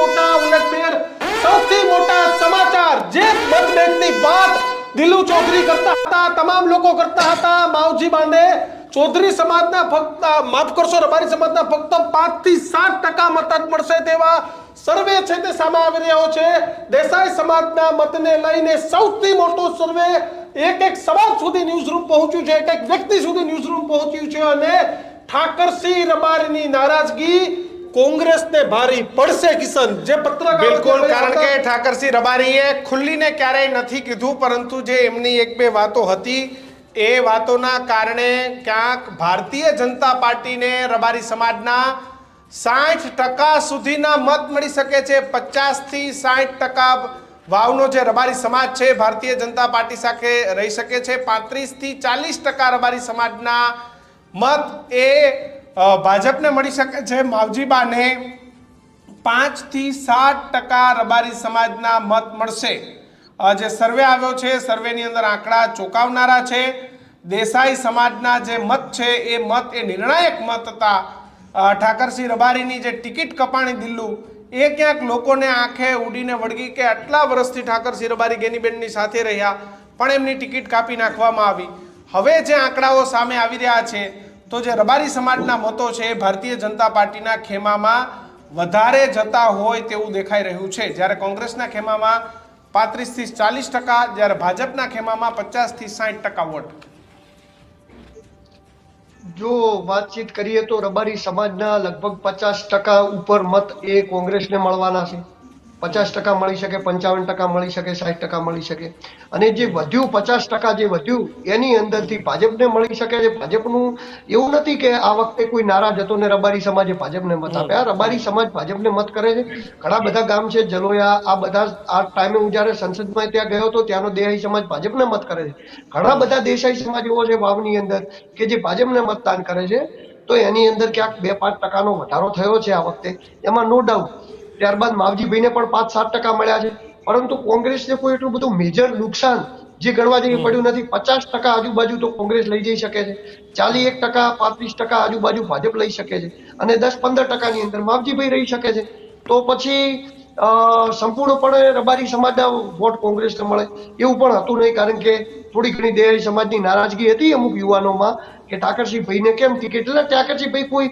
મોટા ઉલટફેર, સૌથી મોટા સમાચાર જે મતભેદની વાત દિલુ ચૌધરી કરતા હતા, તમામ લોકો કરતા હતા. માવજી બાંડે ચૌધરી સમાજના ફક્ત માફ કરશો, રબારી સમાજના ફક્ત પાંચથી સાત ટકા મત જ મળશે તેવા સર્વે છે તે સામે આવી રહ્યો છે. દેસાઈ સમાજના મતને લઈને સૌથી મોટો સર્વે એક એક સમાજ સુધી ન્યૂઝ રૂમ પહોંચ્યું છે, એક એક વ્યક્તિ સુધી ન્યૂઝ રૂમ પહોંચ્યું છે અને ઠાકરસિંહ રબારીની નારાજગી કોંગ્રેસને ભારી પડશે કિશન. જે પત્રકાર બિલકુલ કારણ કે ઠાકરસિંહ રબારીએ ખુલ્લીને ક્યારેય નથી કીધું પરંતુ જે એમની એક બે વાતો હતી એ વાતોના કારણે ક્યાંક ભારતીય જનતા પાર્ટીને રબારી સમાજના સાઠ ટકા સુધીના મત મળી શકે છે. પચાસથી સાઠ ટકા વાવનો જે રબારી સમાજ છે ભારતીય જનતા પાર્ટી સાથે રહી શકે છે. પાંત્રીસથી ચાલીસ ટકા રબારી સમાજના મત એ ભાજપને મળી શકે છે માવજીબાને પાંચથી સાત ટકા રબારી સમાજના મત મળશે. જે સર્વે આવ્યો છે, સર્વેની અંદર આંકડા ચોંકાવનારા છે. દેસાઈ સમાજના જે મત છે, એ મત, એ નિર્ણાયક મત હતા. ઠાકરસિંહ રબારીની જે ટિકિટ કપાણી દિલ્લુ, એ ક્યાંક લોકોને આંખે ઉડીને વળગી કે આટલા વર્ષથી ઠાકરસિંહ રબારી ગેનીબેનની સાથે રહ્યા, પણ એમની ટિકિટ કાપી નાખવામાં આવી. હવે જે આંકડાઓ સામે આવી રહ્યા છે તો જે રબારી સમાજના મતો છે એ ભારતીય જનતા પાર્ટીના ખેમામાં વધારે જતા હોય તેવું દેખાઈ રહ્યું છે. જ્યારે કોંગ્રેસના ખેમામાં પાંત્રીસથી ચાલીસ ટકા, જ્યારે ભાજપના ખેમામાં પચાસથી સાઠ ટકા વોટ. જો વાતચીત કરીએ તો રબારી સમાજના લગભગ પચાસ ટકા ઉપર મત એ કોંગ્રેસને મળવાના છે. પચાસ ટકા મળી શકે પંચાવન ટકા મળી શકે સાઠ ટકા મળી શકે. અને જે વધ્યું પચાસ ટકા જે વધ્યું એની અંદરથી ભાજપને મળી શકે છે. ભાજપનું એવું નથી કે આ વખતે કોઈ નારાજ હતો ને રબારી સમાજે ભાજપને મત આપ્યા. રબારી સમાજ ભાજપને મત કરે છે. ઘણા બધા ગામ છે જલોયા આ બધા આ ટાઈમે હું જ્યારે સંસદમાં ત્યાં ગયો હતો ત્યાંનો દેહાઈ સમાજ ભાજપને મત કરે છે. ઘણા બધા દેસાઈ સમાજ એવો છે વાવની અંદર કે જે ભાજપને મતદાન કરે છે. તો એની અંદર ક્યાંક બે પાંચ ટકાનો વધારો થયો છે આ વખતે. એમાં નો ડાઉટ ત્યારબાદ માવજીભાઈને પણ પાંચ સાત ટકા મળ્યા છે. પરંતુ કોંગ્રેસને કોઈ એટલું બધું મેજર નુકસાન જે ગણવા જેવું પડ્યું નથી. પચાસ ટકા આજુબાજુ તો કોંગ્રેસ લઈ જઈ શકે છે. ચાલી એક ટકા પાંત્રીસ ટકા આજુબાજુ ભાજપ લઈ શકે છે. અને દસ પંદર ટકાની અંદર માવજીભાઈ રહી શકે છે. તો પછી સંપૂર્ણપણે રબારી સમાજના વોટ કોંગ્રેસને મળે એવું પણ હતું નહીં. કારણ કે થોડી ઘણી દેહારી સમાજની નારાજગી હતી અમુક યુવાનોમાં કે ઠાકરસિંહ ભાઈને કેમ ટિકિટ? એટલે ઠાકરસિંહ ભાઈ કોઈ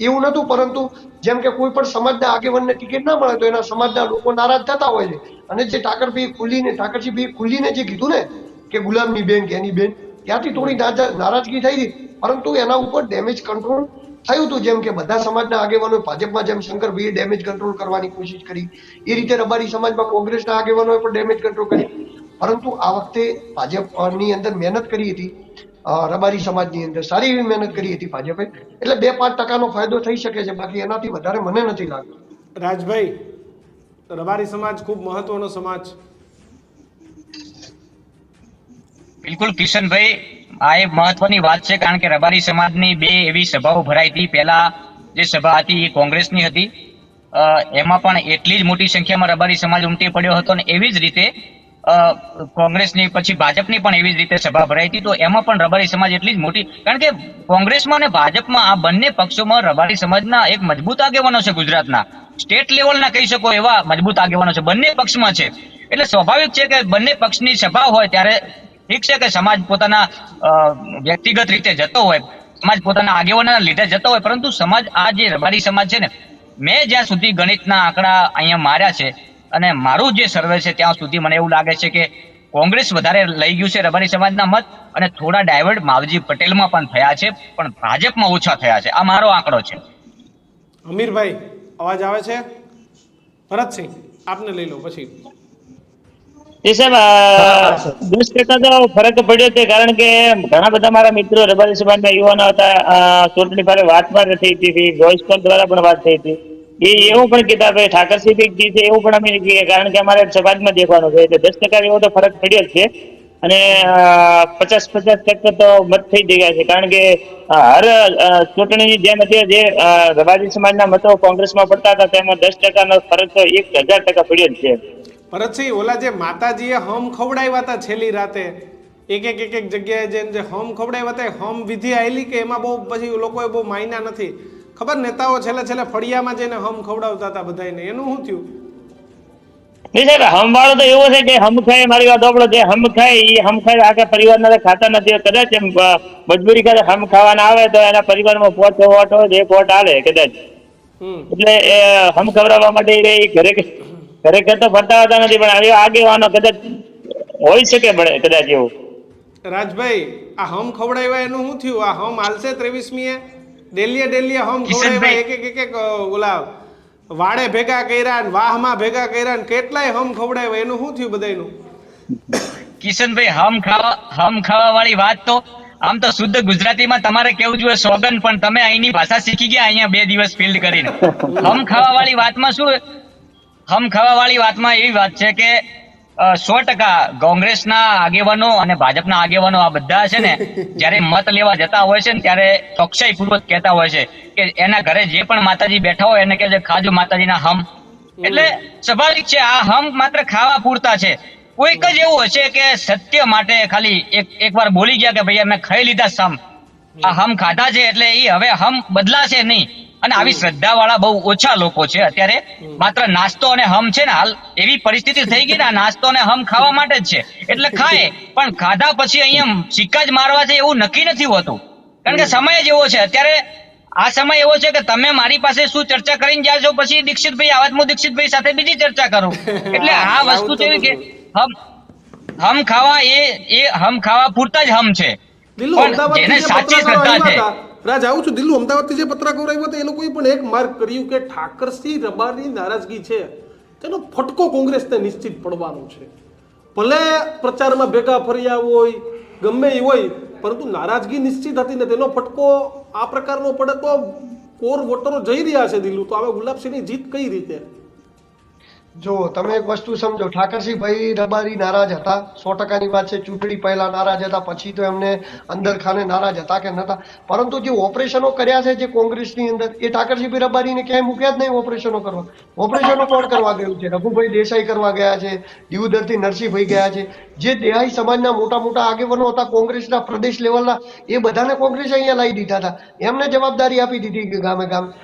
એવું નતું પરંતુ જેમ કે કોઈ પણ સમાજના આગેવાનને ટિકિટ ના મળે તો એના સમાજના લોકો નારાજ થતા હોય છે. અને જે ઠાકરભાઈ ખુલ્લીને ઠાકરજીભાઈ ખુલ્લીને જે કીધું ને કે ગુલામની બેન એની બેન, ત્યાંથી થોડી નારાજગી થઈ હતી પરંતુ એના ઉપર ડેમેજ કંટ્રોલ થયું હતું, જેમ કે બધા સમાજના આગેવાનો ભાજપમાં જેમ શંકરભાઈએ ડેમેજ કંટ્રોલ કરવાની કોશિશ કરી, એ રીતે રબારી સમાજમાં કોંગ્રેસના આગેવાનોએ પણ ડેમેજ કંટ્રોલ કરી પરંતુ આ વખતે ભાજપની અંદર મહેનત કરી હતી. રબારી સમાજની અંદર સારી એવી મહેનત કરી હતી ભાજપે. એટલે બે પાંચ ટકાનો ફાયદો થઈ શકે છે બાકી એનાથી વધારે મને નથી લાગતું. રાજભાઈ રબારી સમાજ ખૂબ મહત્વનો સમાજ. બિલકુલ કિશનભાઈ આ એ મહત્વની વાત છે કારણ કે રબારી સમાજની બે એવી સભાઓ ભરાઈ હતી. પહેલા જે સભા હતી એ કોંગ્રેસની હતી. એમાં પણ એટલી જ મોટી સંખ્યામાં રબારી સમાજ ઉમટી પડ્યો હતો અને એવી જ રીતે કોંગ્રેસની પછી ભાજપની પણ એવી જ રીતે સભા ભરાઈ હતી. તો એમાં પણ રબારી સમાજ એટલી જ મોટી, કારણ કે કોંગ્રેસમાં અને ભાજપમાં આ બંને પક્ષોમાં રબારી સમાજના એક મજબૂત આગેવાનો છે ગુજરાતના. સ્ટેટ લેવલના કહી શકો એવા મજબૂત આગેવાનો છે. બંને પક્ષમાં છે. એટલે સ્વાભાવિક છે કે બંને પક્ષની સભા હોય ત્યારે ઠીક છે કે સમાજ પોતાના વ્યક્તિગત રીતે જતો હોય, સમાજ પોતાના આગેવાનોના લીધે જતો હોય, પરંતુ સમાજ આ જે રબારી સમાજ છે ને, મેં જ્યાં સુધી ગણિતના આંકડા અહીંયા માર્યા છે અને મારું જે સર્વે છે ત્યાં સુધી મને એવું લાગે છે કે કોંગ્રેસ વધારે લઈ ગયું છે રબારી સમાજના મત અને થોડા ડાયવર્ટ માવજી પટેલમાં પણ થયા છે પણ ભાજપમાં ઓછા થયા છે. આ મારો આંકડો છે. અમીરભાઈ અવાજ આવે છે? ભરતસિંહ આપને લઈ લો પછી. એ સાહેબ આ દસ ટકા તો ફરક પડ્યો છે કારણ કે ઘણા બધા મારા મિત્રો રબારી સમાજના યુવાનો હતા. ચૂંટણી પહેલા વાત પણ થઈ હતી વોઇસ કોલ દ્વારા પણ વાત થઈ હતી. એ એવું પણ કીધા ભાઈ ઠાકરસિંહ જી છે એવું પણ અમે કહીએ કારણ કે અમારે સમાજમાં દેખવાનું છે. એટલે દસ ટકા એવો તો ફરક પડ્યો જ છે. અને પચાસ પચાસ ટકા તો મત થઈ ગયા છે. કારણ કે હર ચૂંટણીની જેમ અત્યારે જે અ, સમાજના મતો કોંગ્રેસમાં પડતા હતા તેમાં દસ ટકાનો ફરક તો એક હજાર ટકા પડ્યો જ છે. ભરતસિંહ ઓલા જે માતાજીએ હમ ખવડાવ્યા હતા છેલ્લી રાતે? એક એક એક એક જગ્યાએ જેમ જે હમ ખવડાવ્યા હતા હમ વિધિ આવેલી કે એમાં બહુ પછી લોકોએ બહુ માયના નથી? ખબર નેતાઓ છેલ્લે છેલ્લે ફળિયામાં જઈને હમ ખવડાવતા હતા બધાને એનું શું થયું? નહીં સાહેબ હમ વાળો તો એવો છે કે હમ ખાય મારી વાત આપણો જે હમ ખાય એ હમ ખાય આખા પરિવારના તો ખાતા નથી કદાચ એમ મજબૂરી કરે હમ ખાવાના આવે તો એના પરિવારમાં પોટ વોટ હોય એક વોટ હાલે કદાચ. એટલે હમ ખવડાવવા માટે એ ઘરે ઘરે ઘર તો ફરતા હોતા નથી પણ આગેવાનો કદાચ હોઈ શકે ભલે કદાચ એવું. રાજભાઈ આ હમ ખવડાવ્યા એનું શું થયું? આ હમ હાલશે ત્રેવીસમીએ? ડેલીએ ડેલીએ હોમ. ખવડાવ્યા એક એક એક એક ઓલા વાડે ભેગા કર્યા ને વાહમાં ભેગા કર્યા ને કેટલાય હમ ખવડાવ્યા? એનું શું થયું બધાયનું? કિશનભાઈ હમ ખાવા હમ ખાવા વાળી વાત તો આમ તો શુદ્ધ ગુજરાતીમાં તમારે કેવું જોઈએ? સોગન પણ તમે અહીંની ભાષા શીખી ગયા અહીંયા બે દિવસ ફિલ્ડ કરીને. હમ ખાવા વાળી વાતમાં શું હમ ખાવા વાળી વાતમાં એવી વાત છે કે સો ટકા કોંગ્રેસના આગેવાનો અને ભાજપના આગેવાનો આ બધા છે ને જ્યારે મત લેવા જતા હોય છે ને ત્યારે ચોકસાઈ પૂર્વક કહેતા હોય છે કે એના ઘરે જે પણ માતાજી બેઠા હોય એને કહે છે ખાજો માતાજીના હમ. એટલે સ્વાભાવિક છે આ હમ માત્ર ખાવા પૂરતા છે. કોઈક જ એવું હશે કે સત્ય માટે ખાલી એક એકવાર બોલી ગયા કે ભાઈ અમે ખાઈ લીધા સમ. આ હમ. ખાધા છે એટલે એ હવે હમ બદલાશે નહીં. અને આવી શ્રદ્ધા વાળા બહુ ઓછા લોકો છે. અત્યારે માત્ર નાસ્તો અને હમ છે ને હાલ એવી પરિસ્થિતિ થઈ ગઈ ને નાસ્તો અને હમ ખાવા માટે જ છે. એટલે ખાય પણ ખાધા પછી અહીંયા સિક્કા જ મારવા છે એવું નક્કી નથી હોતું. કારણ કે સમય જ એવો છે. અત્યારે આ સમય એવો છે કે તમે મારી પાસે શું ચર્ચા કરીને છો પછી દીક્ષિતભાઈ આવાજ હું દીક્ષિતભાઈ સાથે બીજી ચર્ચા કરું. એટલે આ વસ્તુ છે કે હમ હમ ખાવા એ એ હમ ખાવા પૂરતા જ હમ છે. પણ જેને સાચી શ્રદ્ધા છે રાજ, આવું છું, દિલ્હી અમદાવાદથી જે પત્રકારો આવ્યા હતા, એ લોકોએ પણ એક માર્ગ કર્યું કે ઠાકરસિંહ રબારની નારાજગી છે. તેનો ફટકો કોંગ્રેસને નિશ્ચિત પડવાનો છે. ભલે પ્રચારમાં ભેગા ફર્યા હોય, ગમે એ હોય, પરંતુ નારાજગી નિશ્ચિત હતી ને તેનો ફટકો આ પ્રકારનો પડે તો કોર વોટરો જઈ રહ્યા છે દિલ્હુ. તો હવે ગુલાબસિંહની જીત કઈ રીતે? જો તમે એક વસ્તુ સમજો, ઠાકરસિંહભાઈ રબારી નારાજ હતા, સો ટકાની વાત છે, ચૂંટણી પહેલા નારાજ હતા, પછી તો એમને અંદર ખાને નારાજ હતા કે નતા. પરંતુ જે ઓપરેશનો કર્યા છે જે કોંગ્રેસની અંદર, એ ઠાકરસિંહભાઈ રબારીને ક્યાંય મૂક્યા જ નહીં ઓપરેશનો કરવા. ઓપરેશનો કોણ કરવા ગયું છે? રઘુભાઈ દેસાઈ કરવા ગયા છે દીવદરથી નરસિંહભાઈ ગયા છે. જે દેહાઈ સમાજના મોટા મોટા આગેવાનો હતા, કોંગ્રેસના પ્રદેશ લેવલના, એ બધાને કોંગ્રેસે અહીંયા લાવી દીધા હતા. એમને જવાબદારી આપી દીધી ગામે ગામ.